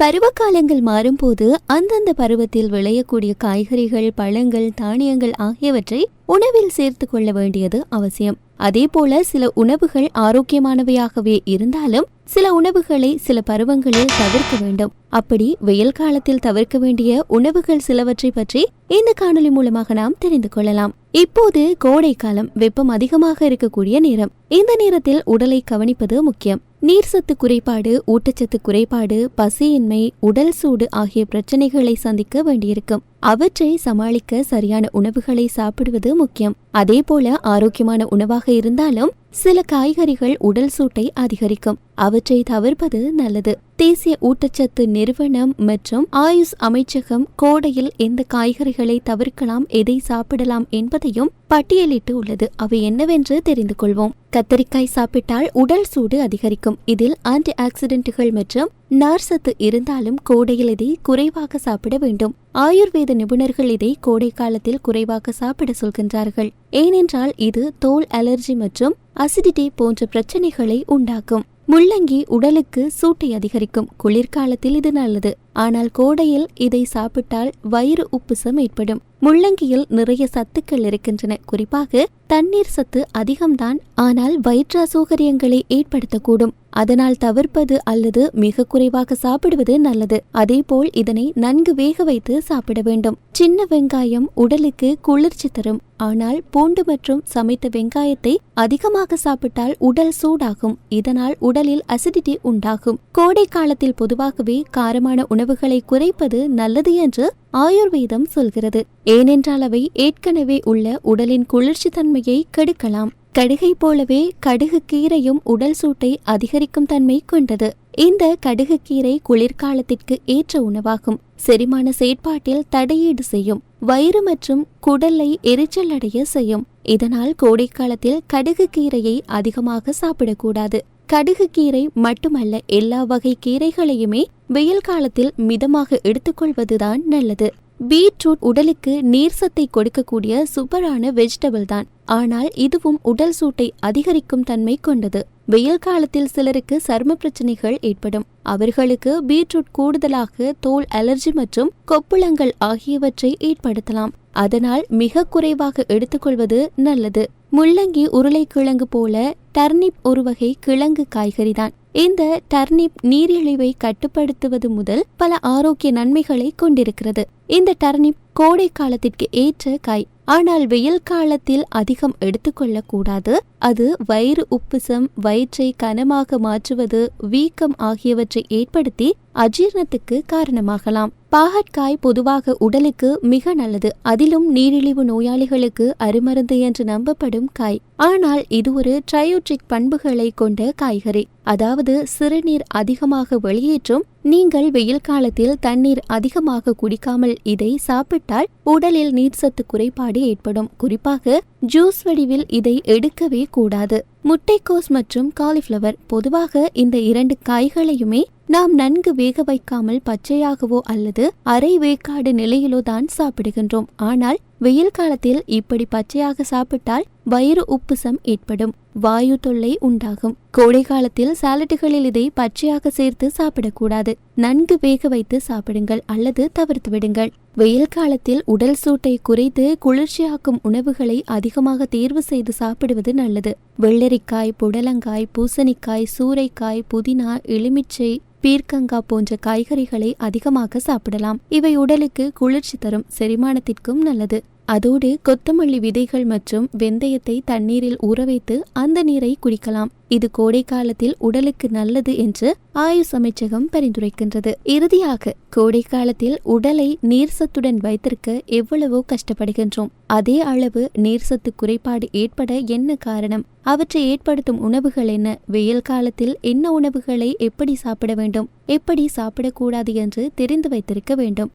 பருவகாலங்கள் மாறும்போது அந்தந்த பருவத்தில் விளையக்கூடிய காய்கறிகள் பழங்கள் தானியங்கள் ஆகியவற்றை உணவில் சேர்த்து கொள்ள வேண்டியது அவசியம். அதே போல சில உணவுகள் ஆரோக்கியமானவையாகவே இருந்தாலும் சில உணவுகளை சில பருவங்களில் தவிர்க்க வேண்டும். அப்படி வெயில் காலத்தில் தவிர்க்க வேண்டிய உணவுகள் சிலவற்றை பற்றி இந்த காணொளி மூலமாக நாம் தெரிந்து கொள்ளலாம். இப்போது கோடை காலம் வெப்பம் அதிகமாக இருக்கக்கூடிய நேரம். இந்த நேரத்தில் உடலை கவனிப்பது முக்கியம். நீர்சத்து குறைபாடு ஊட்டச்சத்து குறைபாடு பசியின்மை உடல் சூடு ஆகிய பிரச்சனைகளை சந்திக்க வேண்டியிருக்கும். அவற்றை சமாளிக்க சரியான உணவுகளை சாப்பிடுவது முக்கியம். அதே போல ஆரோக்கியமான உணவாக இருந்தாலும் சில காய்கறிகள் உடல் சூட்டை அதிகரிக்கும். அவற்றை தவிர்ப்பது நல்லது. தேசிய ஊட்டச்சத்து நிறுவனம் மற்றும் ஆயுஷ் அமைச்சகம் கோடையில் எந்த காய்கறிகளை தவிர்க்கலாம் எதை சாப்பிடலாம் என்பதையும் பட்டியலிட்டு உள்ளது. அவை என்னவென்று தெரிந்து கொள்வோம். கத்தரிக்காய் சாப்பிட்டால் உடல் சூடு அதிகரிக்கும். இதில் ஆன்டி ஆக்சிடென்ட்டுகள் மற்றும் நார்சத்து இருந்தாலும் கோடையில் இதை குறைவாக சாப்பிட வேண்டும். ஆயுர்வேத நிபுணர்கள் இதை கோடை காலத்தில் குறைவாக சாப்பிட சொல்கின்றார்கள். ஏனென்றால் இது தோல் அலர்ஜி மற்றும் அசிடிட்டி போன்ற பிரச்சனைகளை உண்டாக்கும். முள்ளங்கி உடலுக்கு சூட்டை அதிகரிக்கும். குளிர்காலத்தில் இது நல்லது. ஆனால் கோடையில் இதை சாப்பிட்டால் வயிறு உப்புசம் ஏற்படும். முள்ளங்கியில் நிறைய சத்துக்கள் இருக்கின்றன. குறிப்பாக தண்ணீர் சத்து அதிகம்தான். ஆனால் வயிற்று அசௌகரியங்களை ஏற்படுத்தக்கூடும். அதனால் தவிர்ப்பது அல்லது மிக குறைவாக சாப்பிடுவது நல்லது. அதேபோல் இதனை நன்கு வேக வைத்து சாப்பிட வேண்டும். சின்ன வெங்காயம் உடலுக்கு குளிர்ச்சி தரும். ஆனால் பூண்டு மற்றும் சமைத்த வெங்காயத்தை அதிகமாக சாப்பிட்டால் உடல் சூடாகும். இதனால் உடலில் அசிடிட்டி உண்டாகும். கோடை காலத்தில் பொதுவாகவே காரமான உணவு உணவுகளை குறைப்பது நல்லது என்று ஆயுர்வேதம் சொல்கிறது. ஏனென்றால் அவை ஏற்கனவே உள்ள உடலின் குளிர்ச்சி தன்மையை கெடுக்கலாம். கடுகை போலவே கடுகு கீரையும் உடல் சூட்டை அதிகரிக்கும் தன்மை கொண்டது. இந்த கடுகு கீரை குளிர்காலத்திற்கு ஏற்ற உணவாகும். செரிமான செயற்பாட்டில் தடையீடு செய்யும். வயிறு மற்றும் குடலை எரிச்சல் அடைய செய்யும். இதனால் கோடைக்காலத்தில் கடுகு கீரையை அதிகமாக சாப்பிடக்கூடாது. கடுகு கீரை மட்டுமல்ல எல்லா வகை கீரைகளையுமே வெயில் காலத்தில் மிதமாக எடுத்துக்கொள்வதுதான் நல்லது. பீட்ரூட் உடலுக்கு நீர் சத்தை கொடுக்கக்கூடிய சூப்பரான வெஜிடபிள் தான். ஆனால் இதுவும் உடல் சூட்டை அதிகரிக்கும் தன்மை கொண்டது. வெயில் காலத்தில் சிலருக்கு சர்ம பிரச்சனைகள் ஏற்படும். அவர்களுக்கு பீட்ரூட் கூடுதலாக தோல் அலர்ஜி மற்றும் கொப்புளங்கள் ஆகியவற்றை ஏற்படுத்தலாம். அதனால் மிக குறைவாக எடுத்துக்கொள்வது நல்லது. முள்ளங்கி உருளைக்கிழங்கு போல டர்னிப் ஒரு வகை கிழங்கு காய்கறிதான். இந்த டர்னிப் நீரிழிவை கட்டுப்படுத்துவது முதல் பல ஆரோக்கிய நன்மைகளை கொண்டிருக்கிறது. இந்த டர்னிப் கோடை காலத்திற்கு ஏற்ற காய். ஆனால் வெயில் காலத்தில் அதிகம் எடுத்துக்கொள்ள கூடாது அது வயிறு உப்புசம் வயிற்றை கனமாக மாற்றுவது வீக்கம் ஆகியவற்றை ஏற்படுத்தி அஜீரணத்துக்கு காரணமாகலாம். பாகற்காய் பொதுவாக உடலுக்கு மிக நல்லது. அதிலும் நீரிழிவு நோயாளிகளுக்கு அருமருந்து என்று நம்பப்படும் காய். ஆனால் இது ஒரு ட்ரையோட்ரிக் பண்புகளை கொண்ட காய்கறி. அதாவது சிறுநீர் அதிகமாக வெளியேற்றும் நீங்கள் வெயில் காலத்தில் தண்ணீர் அதிகமாக குடிக்காமல் இதை சாப்பிட்டால் உடலில் நீர்சத்து குறைபாடு ஏற்படும். குறிப்பாக ஜூஸ் வடிவில் இதை எடுக்கவே கூடாது. முட்டைக்கோஸ் மற்றும் காலிஃபிளவர் பொதுவாக இந்த இரண்டு காய்களையுமே நாம் நன்கு வேக வைக்காமல் பச்சையாகவோ அல்லது அரை வேக்காடு நிலையிலோ தான் சாப்பிடுகின்றோம். ஆனால் வெயில் காலத்தில் இப்படி பச்சையாக சாப்பிட்டால் வயிறு உப்புசம் ஏற்படும் வாயு தொல்லை உண்டாகும். கோடை காலத்தில் சாலட்டுகளில் இதை பச்சையாக சேர்த்து சாப்பிடக்கூடாது. நன்கு வேக வைத்து சாப்பிடுங்கள் அல்லது தவிர்த்து விடுங்கள். வெயில் காலத்தில் உடல் சூட்டை குறைத்து குளிர்ச்சியாக்கும் உணவுகளை அதிகமாக தேர்வு செய்து சாப்பிடுவது நல்லது. வெள்ளரிக்காய் புடலங்காய் பூசணிக்காய் சூறைக்காய் புதினா எலுமிச்சை பீர்க்கங்கா போன்ற காய்கறிகளை அதிகமாக சாப்பிடலாம். இவை உடலுக்கு குளிர்ச்சி தரும் செரிமானத்திற்கும் நல்லது. அதோடு கொத்தமல்லி விதைகள் மற்றும் வெந்தயத்தை தண்ணீரில் ஊற வைத்து அந்த நீரை குடிக்கலாம். இது கோடை காலத்தில் உடலுக்கு நல்லது என்று ஆயுஷ் அமைச்சகம் பரிந்துரைக்கின்றது. இறுதியாக கோடை காலத்தில் உடலை நீர்சத்துடன் வைத்திருக்க எவ்வளவோ கஷ்டப்படுகின்றோம். அதே அளவு நீர்சத்து குறைபாடு ஏற்பட என்ன காரணம்? அவற்றை ஏற்படுத்தும் உணவுகள் என்ன? வெயில் காலத்தில் என்ன உணவுகளை எப்படி சாப்பிட வேண்டும்? எப்படி சாப்பிடக்கூடாது என்று தெரிந்து வைத்திருக்க வேண்டும்.